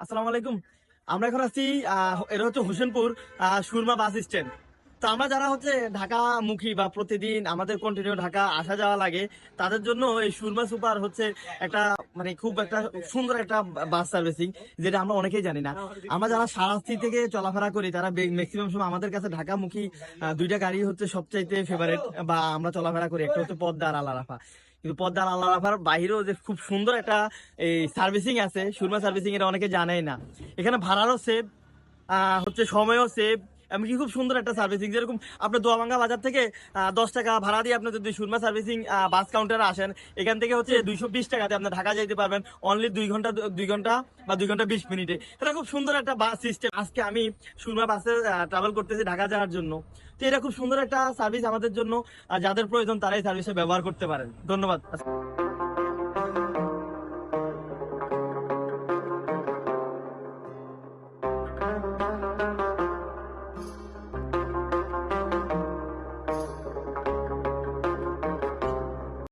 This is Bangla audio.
আসসালামু আলাইকুম। আমরা এখন আছি এটা হচ্ছে হোসেনপুর সুরমা বাস স্ট্যান্ড। তো আমরা যারা হচ্ছে ঢাকা মুখী বা প্রতিদিন আমাদের কন্টিনিউ ঢাকা আসা যাওয়া লাগে তাদের জন্য এই সুরমা সুপার হচ্ছে একটা মানে খুব একটা সুন্দর একটা বাস সার্ভিসিং যেটা আমরা অনেকেই জানি না। আমরা যারা সারাস্তি থেকে চলাফেরা করি তারা ম্যাক্সিমাম সময় আমাদের কাছে ঢাকা মুখী আহ, দুইটা গাড়ি হচ্ছে সবচাইতে ফেভারিট বা আমরা চলাফেরা করি। একটা হচ্ছে পদ্মা আর আল্লাহ কিন্তু পদ্মার আল্লাহ রাফার বাইরেও যে খুব সুন্দর একটা, এই সার্ভিসিং আছে, সুরমা সার্ভিসিং এটা অনেকে জানেই না। এখানে ভাড়ারও সেভ হচ্ছে সময়ও সেভ এমনকি খুব সুন্দর একটা সার্ভিসিং যেরকম আপনার দোয়াবাঙ্গা বাজার থেকে দশ টাকা ভাড়া দিয়ে আপনি যদি সুরমা সার্ভিসিং বাস কাউন্টারে আসেন এখান থেকে হচ্ছে দুইশো বিশ টাকাতে আপনি ঢাকা যাইতে পারবেন অনলি দুই ঘণ্টা দুই ঘণ্টা বা দুই ঘণ্টা বিশ মিনিটে। এটা খুব সুন্দর একটা বাস সিস্টেম আজকে আমি সুরমা বাসে ট্রাভেল করতেছি ঢাকা যাওয়ার জন্য। তো এটা খুব সুন্দর একটা সার্ভিস আমাদের জন্য যাদের প্রয়োজন তারাই সার্ভিসে ব্যবহার করতে পারেন। ধন্যবাদ।